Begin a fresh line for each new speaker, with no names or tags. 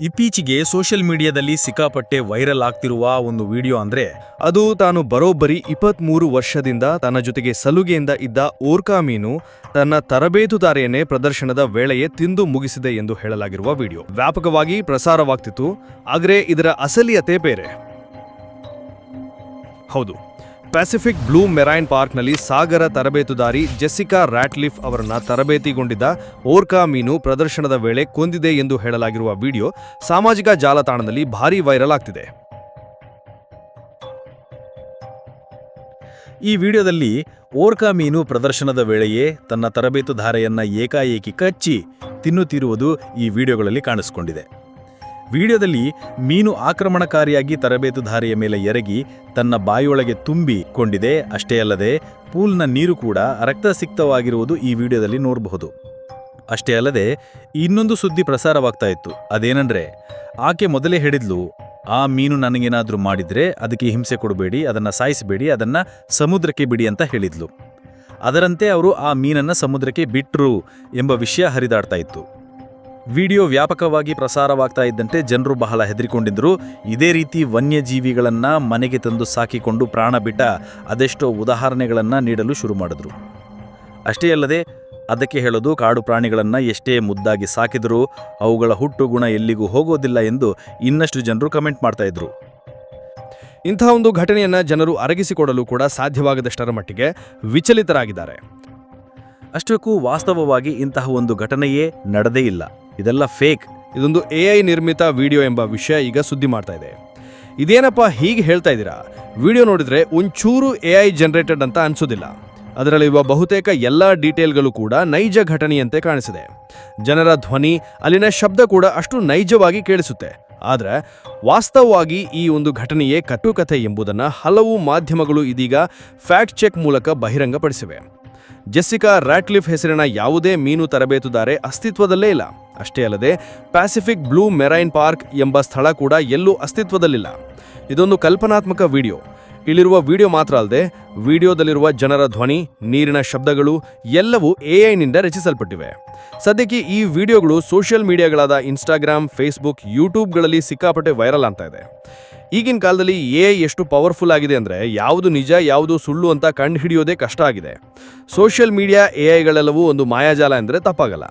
ಇತ್ತೀಚೆಗೆ ಸೋಷಿಯಲ್ ಮೀಡಿಯಾದಲ್ಲಿ ಸಿಕ್ಕಾಪಟ್ಟೆ ವೈರಲ್ ಆಗ್ತಿರುವ ಒಂದು ವಿಡಿಯೋ ಅಂದ್ರೆ,
ಅದು ತಾನು ಬರೋಬ್ಬರಿ ಇಪ್ಪತ್ಮೂರು ವರ್ಷದಿಂದ ತನ್ನ ಜೊತೆಗೆ ಸಲುಗೆಯಿಂದ ಇದ್ದ ಓರ್ಕಾ ಮೀನು ತನ್ನ ತರಬೇತುದಾರಿಯನ್ನೇ ಪ್ರದರ್ಶನದ ವೇಳೆಯೇ ತಿಂದು ಮುಗಿಸಿದೆ ಎಂದು ಹೇಳಲಾಗಿರುವ ವಿಡಿಯೋ. ವ್ಯಾಪಕವಾಗಿ ಪ್ರಸಾರವಾಗ್ತಿತ್ತು, ಆದರೆ ಇದರ ಅಸಲಿಯತೆ ಬೇರೆ. ಹೌದು. ಪ್ಯಾಸಿಫಿಕ್ ಬ್ಲೂ ಮೆರೈನ್ ಪಾರ್ಕ್ನಲ್ಲಿ ಸಾಗರ ತರಬೇತುದಾರಿ ಜೆಸ್ಸಿಕಾ ರ್ಯಾಟ್ಲಿಫ್ ಅವರನ್ನ ತರಬೇತಿಗೊಂಡಿದ್ದ ಓರ್ಕಾ ಮೀನು ಪ್ರದರ್ಶನದ ವೇಳೆ ಕೊಂದಿದೆ ಎಂದು ಹೇಳಲಾಗಿರುವ ವಿಡಿಯೋ ಸಾಮಾಜಿಕ ಜಾಲತಾಣದಲ್ಲಿ ಭಾರೀ ವೈರಲ್ ಆಗ್ತಿದೆ.
ಈ ವಿಡಿಯೋದಲ್ಲಿ ಓರ್ಕಾ ಮೀನು ಪ್ರದರ್ಶನದ ವೇಳೆಯೇ ತನ್ನ ತರಬೇತುದಾರೆಯನ್ನ ಏಕಾಏಕಿ ಕಚ್ಚಿ ತಿನ್ನುತ್ತಿರುವುದು ಈ ವಿಡಿಯೋಗಳಲ್ಲಿ ಕಾಣಿಸಿಕೊಂಡಿದೆ. ವಿಡಿಯೋದಲ್ಲಿ ಮೀನು ಆಕ್ರಮಣಕಾರಿಯಾಗಿ ತರಬೇತುದಾರಿಯ ಮೇಲೆ ಎರಗಿ ತನ್ನ ಬಾಯಿಯೊಳಗೆ ತುಂಬಿಕೊಂಡಿದೆ ಅಷ್ಟೇ ಅಲ್ಲದೆ ಪೂಲ್ನ ನೀರು ಕೂಡ ರಕ್ತಸಿಕ್ತವಾಗಿರುವುದು ಈ ವಿಡಿಯೋದಲ್ಲಿ ನೋಡಬಹುದು. ಅಷ್ಟೇ ಅಲ್ಲದೆ ಇನ್ನೊಂದು ಸುದ್ದಿ ಪ್ರಸಾರವಾಗ್ತಾ ಇತ್ತು. ಅದೇನಂದ್ರೆ ಆಕೆ ಮೊದಲೇ ಹೇಳಿದ್ಲು, ಆ ಮೀನು ನನಗೇನಾದರೂ ಮಾಡಿದರೆ ಅದಕ್ಕೆ ಹಿಂಸೆ ಕೊಡಬೇಡಿ, ಅದನ್ನು ಸಾಯಿಸಬೇಡಿ, ಅದನ್ನು ಸಮುದ್ರಕ್ಕೆ ಬಿಡಿ ಅಂತ ಹೇಳಿದ್ಲು. ಅದರಂತೆ ಅವರು ಆ ಮೀನನ್ನು ಸಮುದ್ರಕ್ಕೆ ಬಿಟ್ಟರು ಎಂಬ ವಿಷಯ ಹರಿದಾಡ್ತಾ ಇತ್ತು. ವಿಡಿಯೋ ವ್ಯಾಪಕವಾಗಿ ಪ್ರಸಾರವಾಗ್ತಾ ಇದ್ದಂತೆ ಜನರು ಬಹಳ ಹೆದರಿಕೊಂಡಿದ್ದರು. ಇದೇ ರೀತಿ ವನ್ಯಜೀವಿಗಳನ್ನು ಮನೆಗೆ ತಂದು ಸಾಕಿಕೊಂಡು ಪ್ರಾಣ ಬಿಟ್ಟ ಅದೆಷ್ಟೋ ಉದಾಹರಣೆಗಳನ್ನು ನೀಡಲು ಶುರು ಮಾಡಿದ್ರು. ಅಷ್ಟೇ ಅಲ್ಲದೆ, ಅದಕ್ಕೆ ಹೇಳೋದು ಕಾಡು ಪ್ರಾಣಿಗಳನ್ನು ಎಷ್ಟೇ ಮುದ್ದಾಗಿ ಸಾಕಿದರೂ ಅವುಗಳ ಹುಟ್ಟು ಗುಣ ಎಲ್ಲಿಗೂ ಹೋಗೋದಿಲ್ಲ ಎಂದು ಇನ್ನಷ್ಟು ಜನರು ಕಮೆಂಟ್ ಮಾಡ್ತಾ ಇದ್ರು.
ಇಂಥ ಒಂದು ಘಟನೆಯನ್ನು ಜನರು ಅರಗಿಸಿಕೊಡಲು ಕೂಡ ಸಾಧ್ಯವಾಗದಷ್ಟರ ಮಟ್ಟಿಗೆ ವಿಚಲಿತರಾಗಿದ್ದಾರೆ.
ಅಷ್ಟಕ್ಕೂ ವಾಸ್ತವವಾಗಿ ಇಂತಹ ಒಂದು ಘಟನೆಯೇ ನಡೆದೇ ಇಲ್ಲ. ಇದೆಲ್ಲ ಫೇಕ್.
ಇದೊಂದು ಎಐ ನಿರ್ಮಿತ ವಿಡಿಯೋ ಎಂಬ ವಿಷಯ ಈಗ ಸುದ್ದಿ ಮಾಡ್ತಾ ಇದೆ. ಇದೇನಪ್ಪ ಹೀಗೆ ಹೇಳ್ತಾ ಇದ್ದೀರಾ? ವಿಡಿಯೋ ನೋಡಿದರೆ ಒಂಚೂರು ಐ ಜನರೇಟೆಡ್ ಅಂತ ಅನಿಸೋದಿಲ್ಲ. ಅದರಲ್ಲಿರುವ ಬಹುತೇಕ ಎಲ್ಲ ಡೀಟೇಲ್ಗಳು ಕೂಡ ನೈಜ ಘಟನೆಯಂತೆ ಕಾಣಿಸಿದೆ. ಜನರ ಧ್ವನಿ, ಅಲ್ಲಿನ ಶಬ್ದ ಕೂಡ ಅಷ್ಟು ನೈಜವಾಗಿ ಕೇಳಿಸುತ್ತೆ. ಆದರೆ ವಾಸ್ತವವಾಗಿ ಈ ಒಂದು ಘಟನೆಯೇ ಕಟ್ಟುಕಥೆ ಎಂಬುದನ್ನು ಹಲವು ಮಾಧ್ಯಮಗಳು ಇದೀಗ ಫ್ಯಾಕ್ಟ್ ಚೆಕ್ ಮೂಲಕ ಬಹಿರಂಗಪಡಿಸಿವೆ. ಜೆಸ್ಸಿಕಾ ರ್ಯಾಟ್ಲಿಫ್ ಹೆಸರಿನ ಯಾವುದೇ ಮೀನು ತರಬೇತುದಾರೆ ಅಸ್ತಿತ್ವದಲ್ಲೇ ಇಲ್ಲ. ಅಷ್ಟೇ ಅಲ್ಲದೆ, ಪ್ಯಾಸಿಫಿಕ್ ಬ್ಲೂ ಮೆರೈನ್ ಪಾರ್ಕ್ ಎಂಬ ಸ್ಥಳ ಕೂಡ ಎಲ್ಲೂ ಅಸ್ತಿತ್ವದಲ್ಲಿಲ್ಲ. ಇದೊಂದು ಕಲ್ಪನಾತ್ಮಕ ವಿಡಿಯೋ. ಇಲ್ಲಿರುವ ವಿಡಿಯೋ ಮಾತ್ರ ಅಲ್ಲದೆ ವಿಡಿಯೋದಲ್ಲಿರುವ ಜನರ ಧ್ವನಿ, ನೀರಿನ ಶಬ್ದಗಳು ಎಲ್ಲವೂ ಎಐನಿಂದ ರಚಿಸಲ್ಪಟ್ಟಿವೆ. ಸದ್ಯಕ್ಕೆ ಈ ವಿಡಿಯೋಗಳು ಸೋಷಿಯಲ್ ಮೀಡಿಯಾಗಳಾದ ಇನ್ಸ್ಟಾಗ್ರಾಮ್ ಫೇಸ್ಬುಕ್ ಯೂಟ್ಯೂಬ್ಗಳಲ್ಲಿ ಸಿಕ್ಕಾಪಟ್ಟೆ ವೈರಲ್ ಅಂತ ಇದೆ. ಈಗಿನ ಕಾಲದಲ್ಲಿ ಎ ಎಷ್ಟು ಪವರ್ಫುಲ್ ಆಗಿದೆ ಅಂದರೆ ಯಾವುದು ನಿಜ, ಯಾವುದು ಸುಳ್ಳು ಅಂತ ಕಂಡುಹಿಡಿಯೋದೇ ಕಷ್ಟ ಆಗಿದೆ. ಸೋಷಿಯಲ್ ಮೀಡಿಯಾ ಎ ಐಗಳೆಲ್ಲವೂ ಒಂದು ಮಾಯಾಜಾಲ ಎಂದರೆ ತಪ್ಪಾಗಲ್ಲ!